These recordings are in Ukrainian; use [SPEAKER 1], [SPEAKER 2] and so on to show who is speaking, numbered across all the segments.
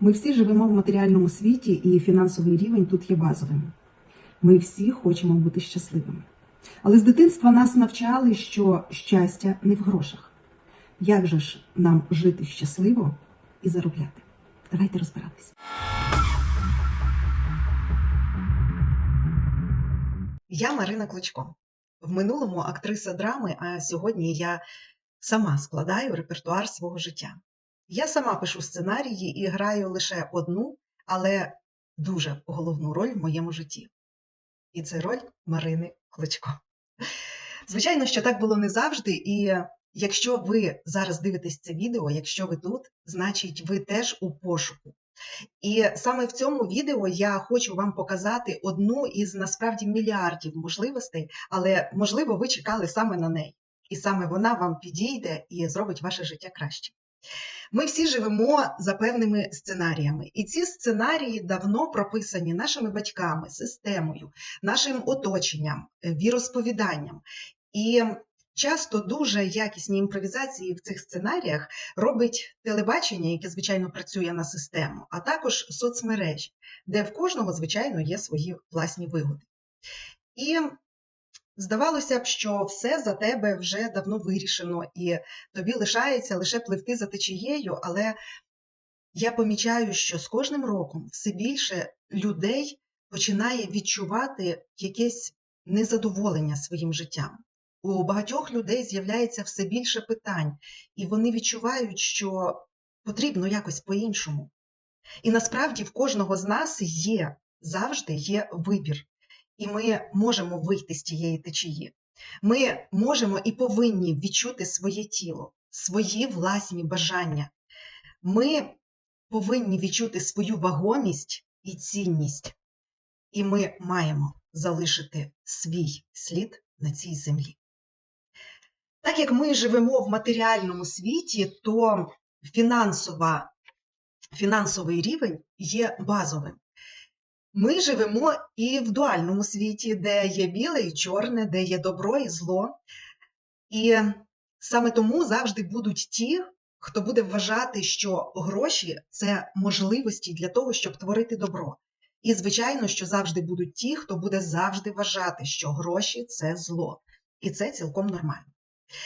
[SPEAKER 1] Ми всі живемо в матеріальному світі, і фінансовий рівень тут є базовим. Ми всі хочемо бути щасливими. Але з дитинства нас навчали, що щастя не в грошах. Як же ж нам жити щасливо і заробляти? Давайте розбиратися.
[SPEAKER 2] Я Марина Кличко. В минулому актриса драми, а сьогодні я сама складаю репертуар свого життя. Я сама пишу сценарії і граю лише одну, але дуже головну роль в моєму житті. І це роль Марини Кличко. Звичайно, що так було не завжди, і якщо ви зараз дивитесь це відео, якщо ви тут, значить ви теж у пошуку. І саме в цьому відео я хочу вам показати одну із насправді мільярдів можливостей, але можливо ви чекали саме на неї, і саме вона вам підійде і зробить ваше життя краще. Ми всі живемо за певними сценаріями, і ці сценарії давно прописані нашими батьками, системою, нашим оточенням, е, віросповіданням. І часто дуже якісні імпровізації в цих сценаріях робить телебачення, яке, звичайно, працює на систему, а також соцмережі, де в кожного, звичайно, є свої власні вигоди. І здавалося б, що все за тебе вже давно вирішено, і тобі лишається лише пливти за течією, але я помічаю, що з кожним роком все більше людей починає відчувати якесь незадоволення своїм життям. У багатьох людей з'являється все більше питань, і вони відчувають, що потрібно якось по-іншому. І насправді в кожного з нас є завжди є вибір, і ми можемо вийти з тієї течії. Ми можемо і повинні відчути своє тіло, свої власні бажання. Ми повинні відчути свою вагомість і цінність, і ми маємо залишити свій слід на цій землі. Так як ми живемо в матеріальному світі, то фінансова, фінансовий рівень є базовим. Ми живемо і в дуальному світі, де є біле і чорне, де є добро і зло. І саме тому завжди будуть ті, хто буде вважати, що гроші це можливості для того, щоб творити добро. І, звичайно, що завжди будуть ті, хто буде завжди вважати, що гроші це зло. І це цілком нормально.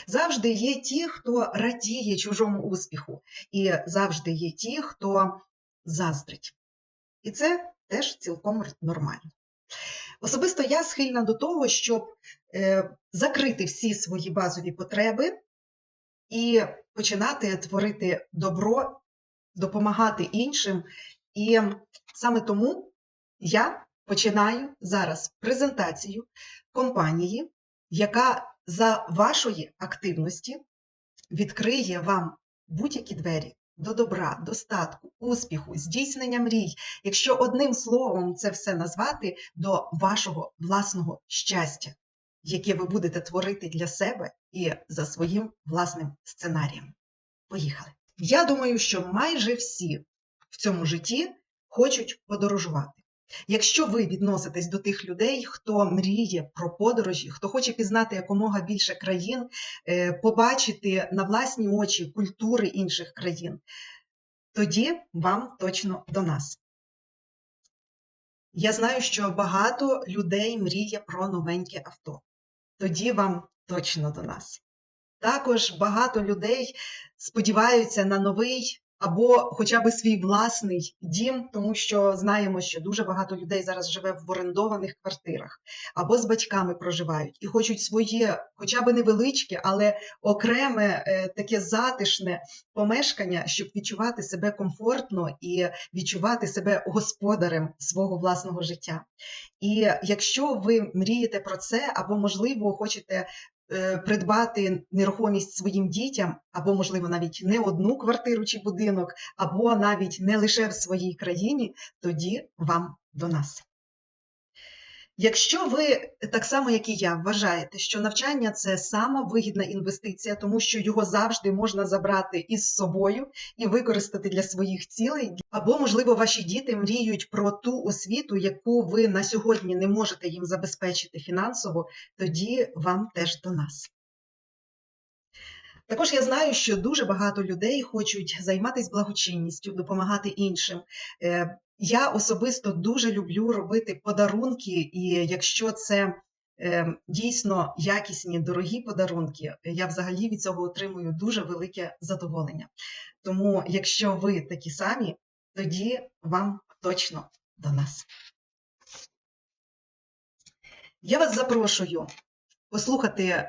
[SPEAKER 2] Завжди є ті, хто радіє чужому успіху, і завжди є ті, хто заздрить. І це теж цілком нормально. Особисто я схильна до того, щоб е, закрити всі свої базові потреби і починати творити добро, допомагати іншим. І саме тому я починаю зараз презентацію компанії, яка за вашої активності відкриє вам будь-які двері до добра, достатку, успіху, здійснення мрій, якщо одним словом це все назвати до вашого власного щастя, яке ви будете творити для себе і за своїм власним сценарієм. Поїхали! Я думаю, що майже всі в цьому житті хочуть подорожувати. Якщо ви відноситесь до тих людей, хто мріє про подорожі, хто хоче пізнати якомога більше країн, е, побачити на власні очі культури інших країн, тоді вам точно до нас. Я знаю, що багато людей мріє про новеньке авто. Тоді вам точно до нас. Також багато людей сподіваються на новий або хоча б свій власний дім, тому що знаємо, що дуже багато людей зараз живе в орендованих квартирах, або з батьками проживають і хочуть своє, хоча б невеличке, але окреме е, таке затишне помешкання, щоб відчувати себе комфортно і відчувати себе господарем свого власного життя. І якщо ви мрієте про це, або, можливо, хочете придбати нерухомість своїм дітям, або, можливо, навіть не одну квартиру чи будинок, або навіть не лише в своїй країні, тоді вам до нас. Якщо ви так само, як і я, вважаєте, що навчання це сама вигідна інвестиція, тому що його завжди можна забрати із собою і використати для своїх цілей, або, можливо, ваші діти мріють про ту освіту, яку ви на сьогодні не можете їм забезпечити фінансово, тоді вам теж до нас. Також я знаю, що дуже багато людей хочуть займатися благочинністю, допомагати іншим. Я особисто дуже люблю робити подарунки, і якщо це е, дійсно якісні, дорогі подарунки, я взагалі від цього отримую дуже велике задоволення. Тому, якщо ви такі самі, тоді вам точно до нас. Я вас запрошую послухати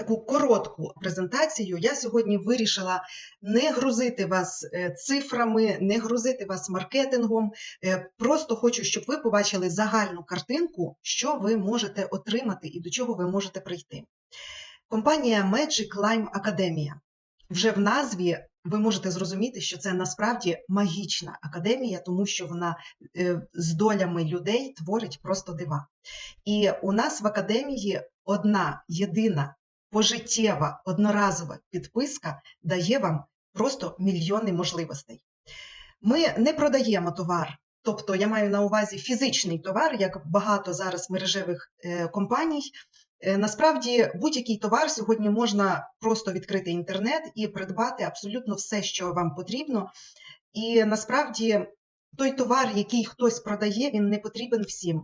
[SPEAKER 2] таку коротку презентацію. Я сьогодні вирішила не грузити вас е, цифрами, не грузити вас маркетингом. Е, Просто хочу, щоб ви побачили загальну картинку, що ви можете отримати і до чого ви можете прийти. Компанія Magic Lime Academia. Вже в назві ви можете зрозуміти, що це насправді магічна академія, тому що вона е, з долями людей творить просто дива. І у нас в академії одна єдина пожиттєва одноразова підписка дає вам просто мільйони можливостей. Ми не продаємо товар, тобто я маю на увазі фізичний товар, як багато зараз мережевих е, компаній. Е, Насправді будь-який товар сьогодні можна просто відкрити інтернет і придбати абсолютно все, що вам потрібно. І насправді той товар, який хтось продає, він не потрібен всім.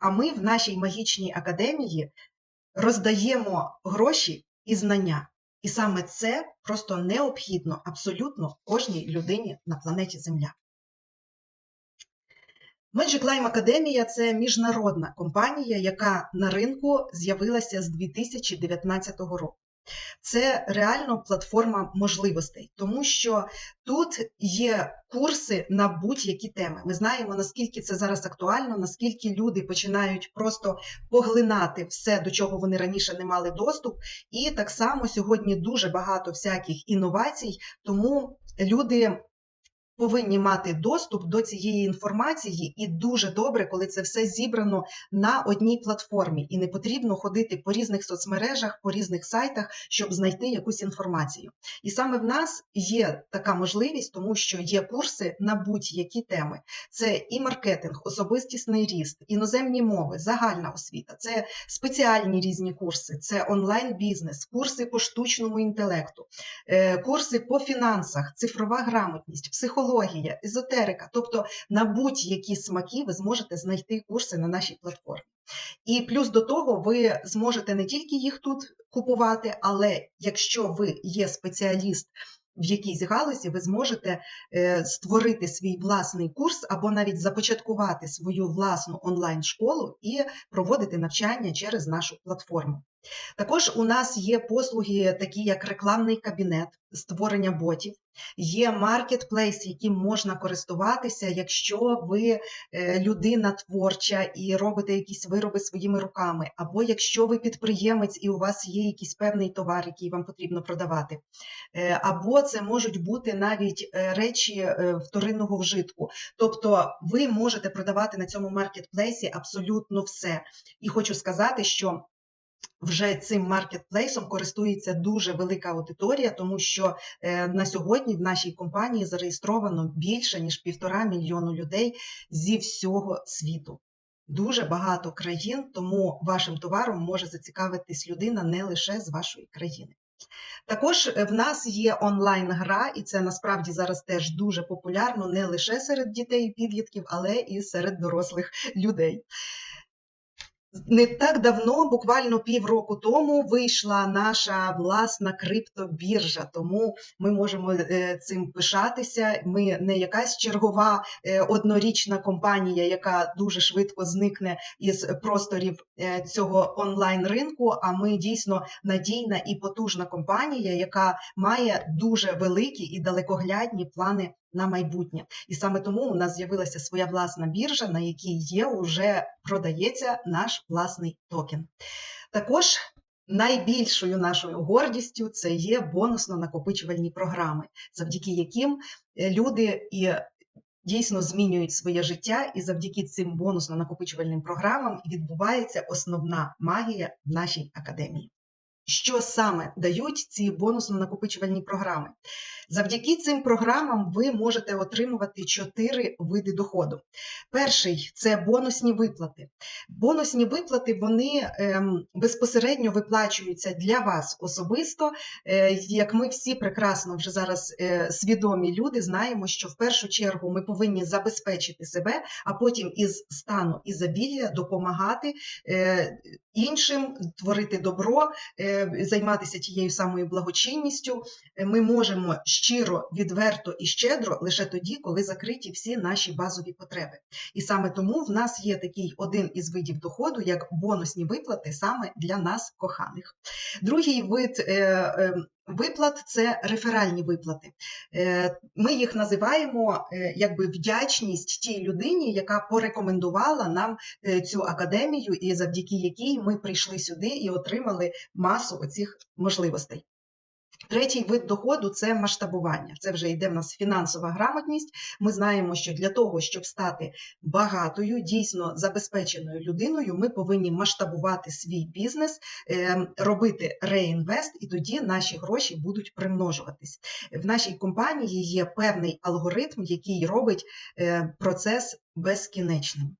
[SPEAKER 2] А ми в нашій магічній академії роздаємо гроші і знання. І саме це просто необхідно абсолютно кожній людині на планеті Земля. Magic Lime Академія – це міжнародна компанія, яка на ринку з'явилася з 2019 року. Це реально платформа можливостей, тому що тут є курси на будь-які теми. Ми знаємо, наскільки це зараз актуально, наскільки люди починають просто поглинати все, до чого вони раніше не мали доступ. І так само сьогодні дуже багато всяких інновацій, тому люди повинні мати доступ до цієї інформації, і дуже добре, коли це все зібрано на одній платформі, і не потрібно ходити по різних соцмережах, по різних сайтах, щоб знайти якусь інформацію. І саме в нас є така можливість, тому що є курси на будь-які теми. Це і маркетинг, особистісний ріст, іноземні мови, загальна освіта, це спеціальні різні курси, це онлайн-бізнес, курси по штучному інтелекту, е, курси по фінансах, цифрова грамотність, психологія, езотерика. Тобто на будь-які смаки ви зможете знайти курси на нашій платформі. І плюс до того, ви зможете не тільки їх тут купувати, але якщо ви є спеціаліст в якійсь галузі, ви зможете е, створити свій власний курс або навіть започаткувати свою власну онлайн-школу і проводити навчання через нашу платформу. Також у нас є послуги, такі як рекламний кабінет, створення ботів, є маркетплейс, яким можна користуватися, якщо ви е, людина творча і робите якісь вироби своїми руками, або якщо ви підприємець і у вас є якийсь певний товар, який вам потрібно продавати, Е, або це можуть бути навіть е, речі вторинного вжитку. Тобто ви можете продавати на цьому маркетплейсі абсолютно все. І хочу сказати, що вже цим маркетплейсом користується дуже велика аудиторія, тому що е, на сьогодні в нашій компанії зареєстровано більше ніж півтора мільйону людей зі всього світу. Дуже багато країн, тому вашим товаром може зацікавитись людина не лише з вашої країни. Також е, в нас є онлайн-гра, і це насправді зараз теж дуже популярно не лише серед дітей і підлітків, але і серед дорослих людей. Не так давно, буквально півроку тому, вийшла наша власна криптобіржа, тому ми можемо е, цим пишатися. Ми не якась чергова е, однорічна компанія, яка дуже швидко зникне із просторів е, цього онлайн ринку. А ми дійсно надійна і потужна компанія, яка має дуже великі і далекоглядні плани на майбутнє. І саме тому у нас з'явилася своя власна біржа, на якій є уже продається наш власний токен. Також найбільшою нашою гордістю це є бонусно-накопичувальні програми, завдяки яким е, люди і дійсно змінюють своє життя, і завдяки цим бонусно-накопичувальним програмам відбувається основна магія в нашій академії. Що саме дають ці бонусно-накопичувальні програми? Завдяки цим програмам ви можете отримувати чотири види доходу. Перший це бонусні виплати. Бонусні виплати вони ем, безпосередньо виплачуються для вас особисто. Е, як ми всі прекрасно вже зараз е, свідомі люди, знаємо, що в першу чергу ми повинні забезпечити себе, а потім із стану ізобілія допомагати е, іншим, творити добро, займатися тією самою благочинністю. Е, Ми можемо щиро, відверто і щедро лише тоді, коли закриті всі наші базові потреби. І саме тому в нас є такий один із видів доходу, як бонусні виплати саме для нас, коханих. Другий вид е, е, виплат це реферальні виплати. Е, Ми їх називаємо е, якби вдячність тій людині, яка порекомендувала нам е, цю академію, і завдяки якій ми прийшли сюди і отримали масу оцих можливостей. Третій вид доходу це масштабування. Це вже йде в нас фінансова грамотність. Ми знаємо, що для того, щоб стати багатою, дійсно забезпеченою людиною, ми повинні масштабувати свій бізнес, е, робити реінвест, і тоді наші гроші будуть примножуватись. В нашій компанії є певний алгоритм, який робить е, процес безкінечним.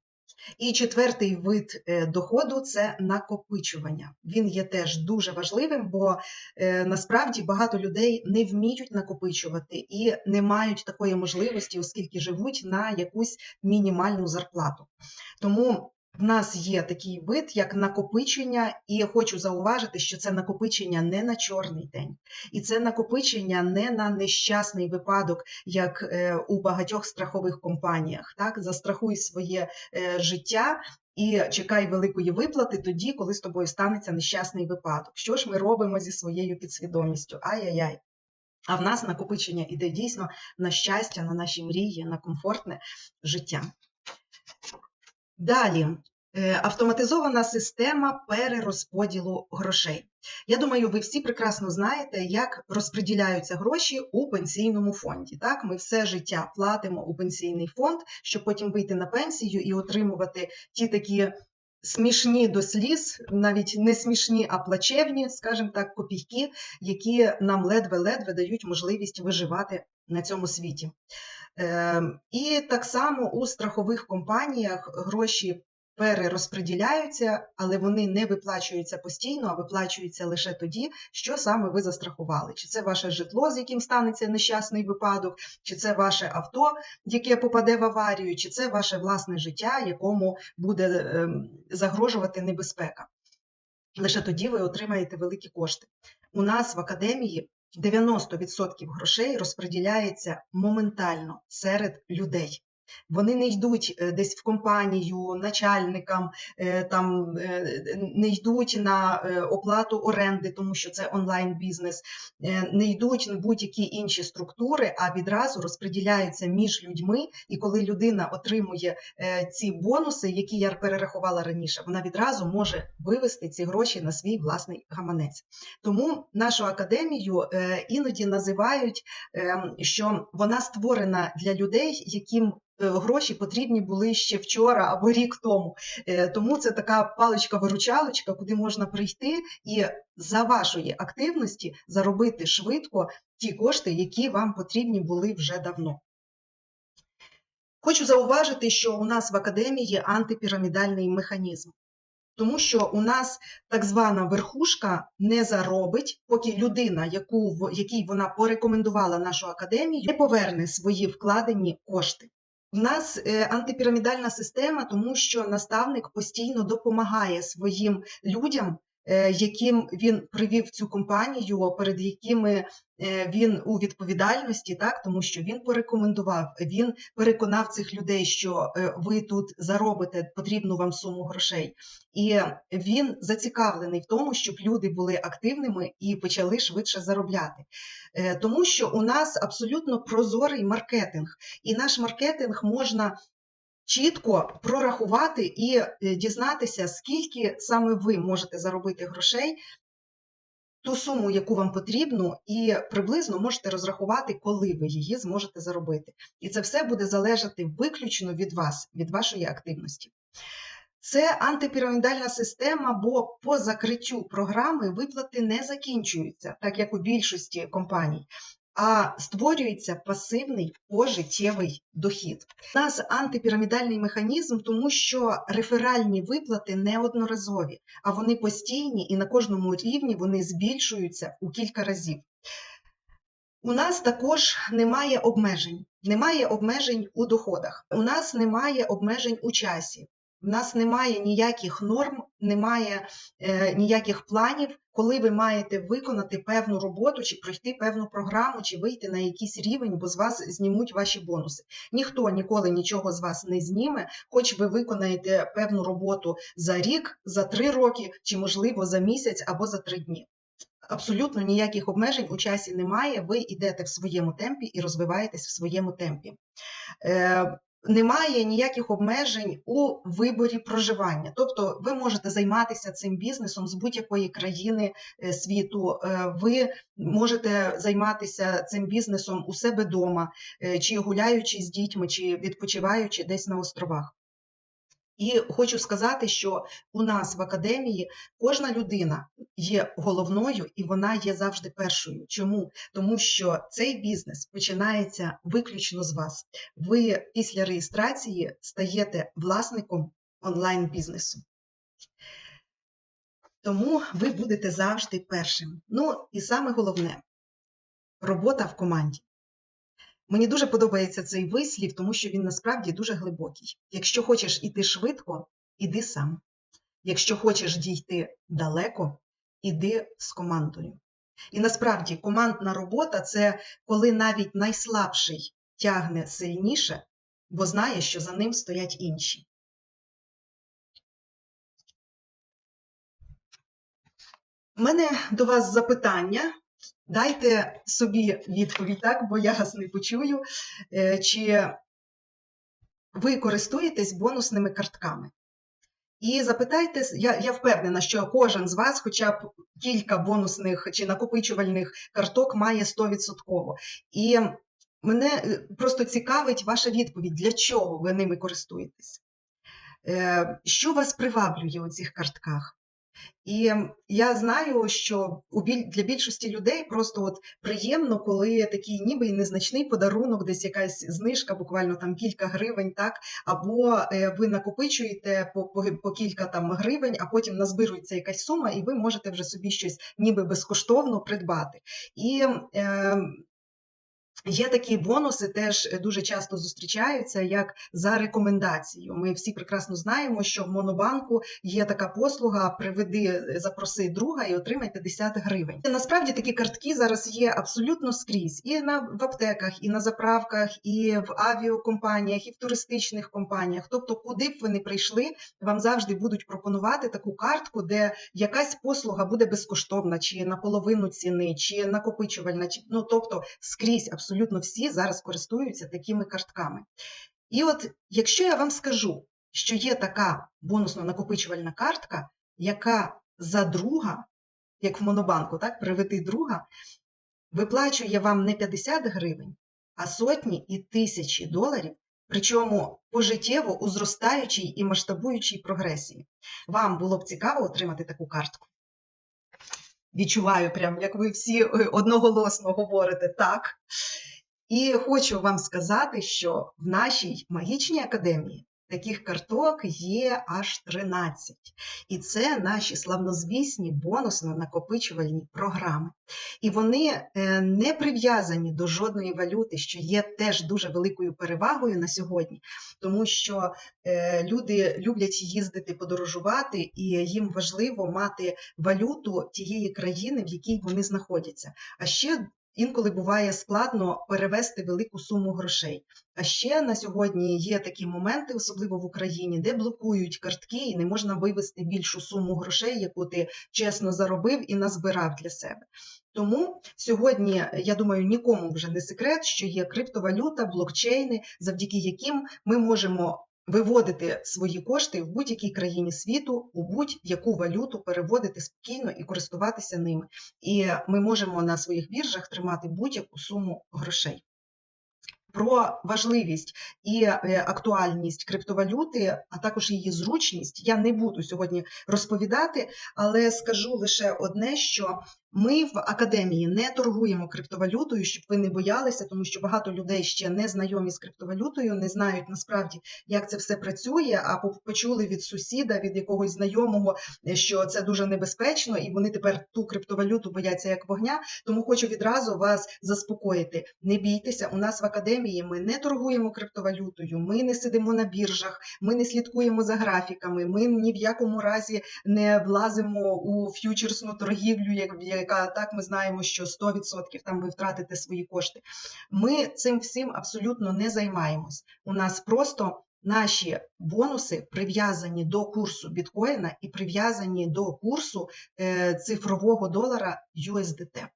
[SPEAKER 2] І четвертий вид е, доходу це накопичування. Він є теж дуже важливим, бо е, насправді багато людей не вміють накопичувати і не мають такої можливості, оскільки живуть на якусь мінімальну зарплату. Тому в нас є такий вид, як накопичення, і я хочу зауважити, що це накопичення не на чорний день, і це накопичення не на нещасний випадок, як е, у багатьох страхових компаніях. Так, застрахуй своє е, життя. І чекай великої виплати тоді, коли з тобою станеться нещасний випадок. Що ж ми робимо зі своєю підсвідомістю? Ай-яй-яй. А в нас накопичення іде дійсно на щастя, на наші мрії, на комфортне життя. Далі, е, автоматизована система перерозподілу грошей. Я думаю, ви всі прекрасно знаєте, як розподіляються гроші у пенсійному фонді. Так, ми все життя платимо у пенсійний фонд, щоб потім вийти на пенсію і отримувати ті такі смішні до сліз, навіть не смішні, а плачевні, скажімо так, копійки, які нам ледве-ледве дають можливість виживати на цьому світі. Ем, І так само у страхових компаніях гроші перерозподіляються, але вони не виплачуються постійно, а виплачуються лише тоді, що саме ви застрахували. Чи це ваше житло, з яким станеться нещасний випадок, чи це ваше авто, яке попаде в аварію, чи це ваше власне життя, якому буде ем, загрожувати небезпека. Лише тоді ви отримаєте великі кошти. У нас в академії 90% грошей розподіляється моментально серед людей. Вони не йдуть е, десь в компанію начальникам, е, там е, не йдуть на оплату оренди, тому що це онлайн бізнес, не йдуть на будь-які інші структури, а відразу розподіляються між людьми. І коли людина отримує ці бонуси, які я перерахувала раніше, вона відразу може вивести ці гроші на свій власний гаманець. Тому нашу академію іноді називають, е, що вона створена для людей, яким гроші потрібні були ще вчора або рік тому. Е, Тому це така паличка-виручалочка, куди можна прийти і за вашої активності заробити швидко ті кошти, які вам потрібні були вже давно. Хочу зауважити, що у нас в академії антипірамідальний механізм. Тому що у нас так звана верхушка не заробить, поки людина, яку якій вона порекомендувала нашу академію, не поверне свої вкладені кошти. В нас е, антипірамідальна система, тому що наставник постійно допомагає своїм людям, яким він привів цю компанію, перед якими е, він у відповідальності, так тому що він порекомендував, він переконав цих людей, що е, ви тут заробите потрібну вам суму грошей. І він зацікавлений в тому, щоб люди були активними і почали швидше заробляти. Е, Тому що у нас абсолютно прозорий маркетинг, і наш маркетинг можна чітко прорахувати і е, дізнатися, скільки саме ви можете заробити грошей, ту суму, яку вам потрібно, і приблизно можете розрахувати, коли ви її зможете заробити. І це все буде залежати виключно від вас, від вашої активності. Це антипірамідальна система, бо по закриттю програми виплати не закінчуються, так як у більшості компаній, а створюється пасивний пожиттєвий дохід. У нас антипірамідальний механізм, тому що реферальні виплати неодноразові, а вони постійні і на кожному рівні вони збільшуються у кілька разів. У нас також немає обмежень. Немає обмежень у доходах. У нас немає обмежень у часі. У нас немає ніяких норм, немає е, ніяких планів, коли ви маєте виконати певну роботу, чи пройти певну програму, чи вийти на якийсь рівень, бо з вас знімуть ваші бонуси. Ніхто ніколи нічого з вас не зніме, хоч ви виконаєте певну роботу за рік, за три роки, чи можливо за місяць або за три дні. Абсолютно ніяких обмежень у часі немає. Ви йдете в своєму темпі і розвиваєтесь в своєму темпі. Е, немає ніяких обмежень у виборі проживання. Тобто ви можете займатися цим бізнесом з будь-якої країни е, світу. Е, Ви можете займатися цим бізнесом у себе вдома, чи гуляючи з дітьми, чи відпочиваючи десь на островах. І хочу сказати, що у нас в академії кожна людина є головною і вона є завжди першою. Чому? Тому що цей бізнес починається виключно з вас. Ви після реєстрації стаєте власником онлайн-бізнесу. Тому ви будете завжди першим. Ну і саме головне робота в команді. Мені дуже подобається цей вислів, тому що він насправді дуже глибокий. Якщо хочеш іти швидко, іди сам. Якщо хочеш дійти далеко, іди з командою. І насправді командна робота це коли навіть найслабший тягне сильніше, бо знає, що за ним стоять інші. У мене до вас запитання. Дайте собі відповідь, так, бо я вас не почую. Е, Чи ви користуєтесь бонусними картками? І запитайте, я, я впевнена, що кожен з вас, хоча б кілька бонусних чи накопичувальних карток, має 100%. І мене е, просто цікавить ваша відповідь, для чого ви ними користуєтесь? Е, Що вас приваблює у цих картках? І я знаю, що для більшості людей просто от приємно, коли такий ніби й незначний подарунок, десь якась знижка, буквально там кілька гривень, так, або е, ви накопичуєте по, по, по кілька там гривень, а потім назбирується якась сума, і ви можете вже собі щось ніби безкоштовно придбати. І е, Є такі бонуси, теж дуже часто зустрічаються як за рекомендацією. Ми всі прекрасно знаємо, що в Монобанку є така послуга: приведи, запроси друга і отримай 50 гривень. Насправді такі картки зараз є абсолютно скрізь, і на в аптеках, і на заправках, і в авіакомпаніях, і в туристичних компаніях. Тобто, куди б ви не прийшли, вам завжди будуть пропонувати таку картку, де якась послуга буде безкоштовна, чи на половину ціни, чи накопичувальна, чи ну тобто скрізь абсолютно всі зараз користуються такими картками. І от якщо я вам скажу, що є така бонусно-накопичувальна картка, яка за друга, як в Монобанку, так, приведи друга, виплачує вам не 50 гривень, а сотні і тисячі доларів, причому пожиттєво у зростаючій і масштабуючій прогресії. Вам було б цікаво отримати таку картку? Відчуваю, прям, як ви всі е, одноголосно говорите так. І хочу вам сказати, що в нашій магічній академії таких карток є аж 13. І це наші славнозвісні бонусно-накопичувальні програми. І вони е, не прив'язані до жодної валюти, що є теж дуже великою перевагою на сьогодні, тому що е, люди люблять їздити подорожувати, і їм важливо мати валюту тієї країни, в якій вони знаходяться. А ще Інколи буває складно перевести велику суму грошей. А ще на сьогодні є такі моменти, особливо в Україні, де блокують картки і не можна вивести більшу суму грошей, яку ти чесно заробив і назбирав для себе. Тому сьогодні, я думаю, нікому вже не секрет, що є криптовалюта, блокчейни, завдяки яким ми можемо виводити свої кошти в будь-якій країні світу, у будь-яку валюту, переводити спокійно і користуватися ними. І ми можемо на своїх біржах тримати будь-яку суму грошей. Про важливість і е, актуальність криптовалюти, а також її зручність, я не буду сьогодні розповідати, але скажу лише одне: що ми в академії не торгуємо криптовалютою, щоб ви не боялися, тому що багато людей ще не знайомі з криптовалютою, не знають насправді, як це все працює. А почули від сусіда, від якогось знайомого, е, що це дуже небезпечно, і вони тепер ту криптовалюту бояться як вогня. Тому хочу відразу вас заспокоїти. Не бійтеся, у нас в академії ми не торгуємо криптовалютою, ми не сидимо на біржах, ми не слідкуємо за графіками, ми ні в якому разі не влазимо у ф'ючерсну торгівлю, як- яка так ми знаємо, що 100% там ви втратите свої кошти. Ми цим всім абсолютно не займаємось. У нас просто наші бонуси прив'язані до курсу біткоїна і прив'язані до курсу е, цифрового долара USDT.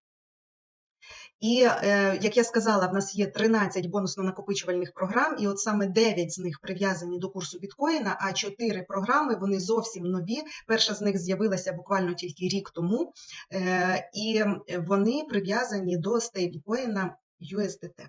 [SPEAKER 2] І е, як я сказала, в нас є 13 бонусно-накопичувальних програм, і от саме 9 з них прив'язані до курсу біткоїна, а 4 програми вони зовсім нові. Перша з них з'явилася буквально тільки рік тому, е, і вони прив'язані до стейблкоїна USDT.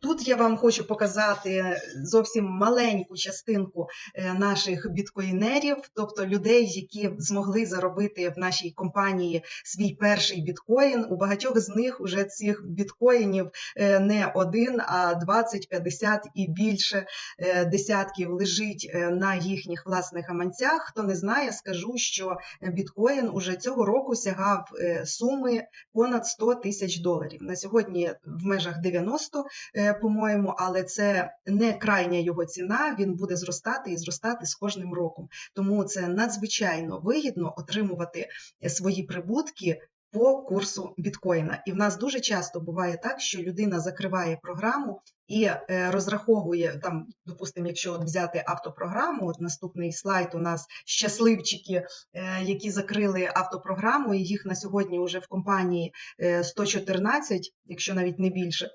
[SPEAKER 2] Тут я вам хочу показати зовсім маленьку частинку е, наших біткоїнерів, тобто людей, які змогли заробити в нашій компанії свій перший біткоін. У багатьох з них вже цих біткоїнів е, не один, а 20, 50 і більше е, десятків лежить на їхніх власних гаманцях. Хто не знає, скажу, що біткоін уже цього року сягав суми понад 100 тисяч доларів. На сьогодні в межах 90 е, по-моєму, але це не крайня його ціна. Він буде зростати і зростати з кожним роком. Тому це надзвичайно вигідно отримувати е, свої прибутки. По курсу біткоїна, і в нас дуже часто буває так, що людина закриває програму і е, розраховує там, допустимо, якщо от взяти автопрограму, от наступний слайд у нас щасливчики, е, які закрили автопрограму, і їх на сьогодні вже в компанії е, 114, якщо навіть не більше.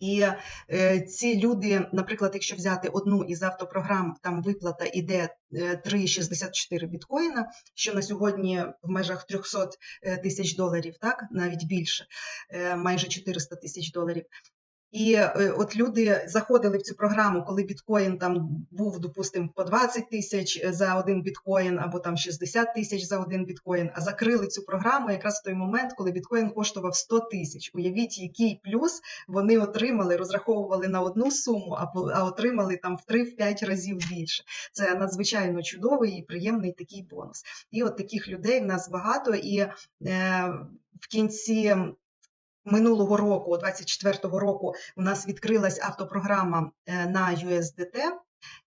[SPEAKER 2] І е, ці люди, наприклад, якщо взяти одну із автопрограм, там виплата іде е, 3,64 біткоїна, що на сьогодні в межах 300 е, тисяч доларів, так навіть більше, е, майже 400 тисяч доларів. І е, от люди заходили в цю програму, коли біткоін там був, допустимо, по 20 тисяч за один біткоін, або там 60 тисяч за один біткоін, а закрили цю програму якраз в той момент, коли біткоін коштував 100 тисяч. Уявіть, який плюс вони отримали, розраховували на одну суму, а отримали там в 3-5 разів більше. Це надзвичайно чудовий і приємний такий бонус. І от таких людей в нас багато, і е, в кінці минулого року, 24-го року, у нас відкрилась автопрограма е, на USDT.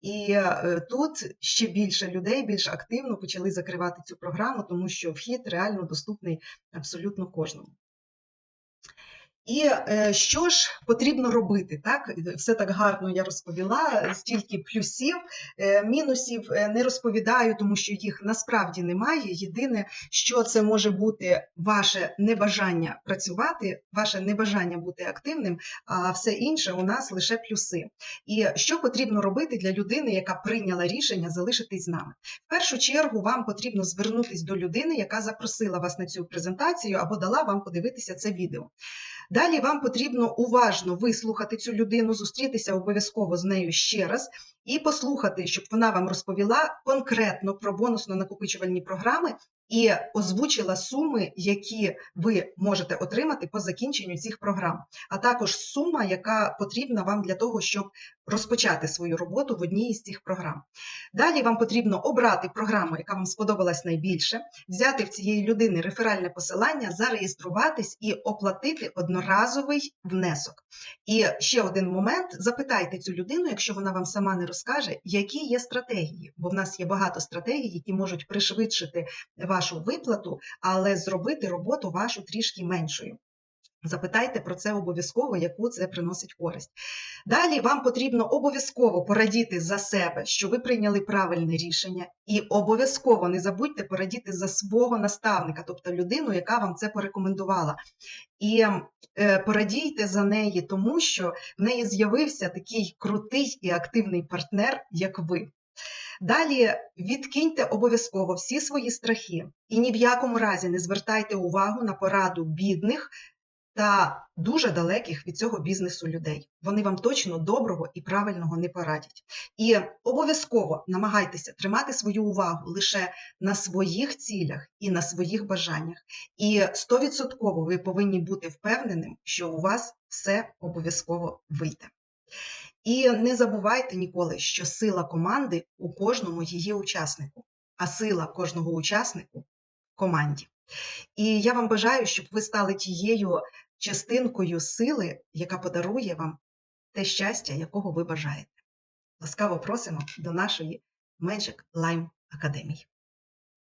[SPEAKER 2] І е, тут ще більше людей більш активно почали закривати цю програму, тому що вхід реально доступний абсолютно кожному. І е, що ж потрібно робити? Так, все так гарно я розповіла, стільки плюсів, е, мінусів е, не розповідаю, тому що їх насправді немає. Єдине, що це може бути ваше небажання працювати, ваше небажання бути активним, а все інше у нас лише плюси. І що потрібно робити для людини, яка прийняла рішення залишитись з нами? В першу чергу вам потрібно звернутись до людини, яка запросила вас на цю презентацію або дала вам подивитися це відео. Далі вам потрібно уважно вислухати цю людину, зустрітися обов'язково з нею ще раз і послухати, щоб вона вам розповіла конкретно про бонусно-накопичувальні програми і озвучила суми, які ви можете отримати по закінченню цих програм, а також сума, яка потрібна вам для того, щоб розпочати свою роботу в одній із цих програм. Далі вам потрібно обрати програму, яка вам сподобалась найбільше, взяти в цієї людини реферальне посилання, зареєструватись і оплатити одноразовий внесок. І ще один момент: запитайте цю людину, якщо вона вам сама не розкаже, які є стратегії, бо в нас є багато стратегій, які можуть пришвидшити вашу виплату, але зробити роботу вашу трішки меншою. Запитайте про це обов'язково, яку це приносить користь. Далі вам потрібно обов'язково порадіти за себе, що ви прийняли правильне рішення, і обов'язково не забудьте порадіти за свого наставника, тобто людину, яка вам це порекомендувала. І е, порадійте за неї, тому що в неї з'явився такий крутий і активний партнер, як ви. Далі відкиньте обов'язково всі свої страхи і ні в якому разі не звертайте увагу на пораду бідних та дуже далеких від цього бізнесу людей. Вони вам точно доброго і правильного не порадять. І обов'язково намагайтеся тримати свою увагу лише на своїх цілях і на своїх бажаннях. І стовідсотково ви повинні бути впевненим, що у вас все обов'язково вийде. І не забувайте ніколи, що сила команди у кожному її учаснику, а сила кожного учаснику команді. І я вам бажаю, щоб ви стали тією частинкою сили, яка подарує вам те щастя, якого ви бажаєте. Ласкаво просимо до нашої Magic Lime Академії.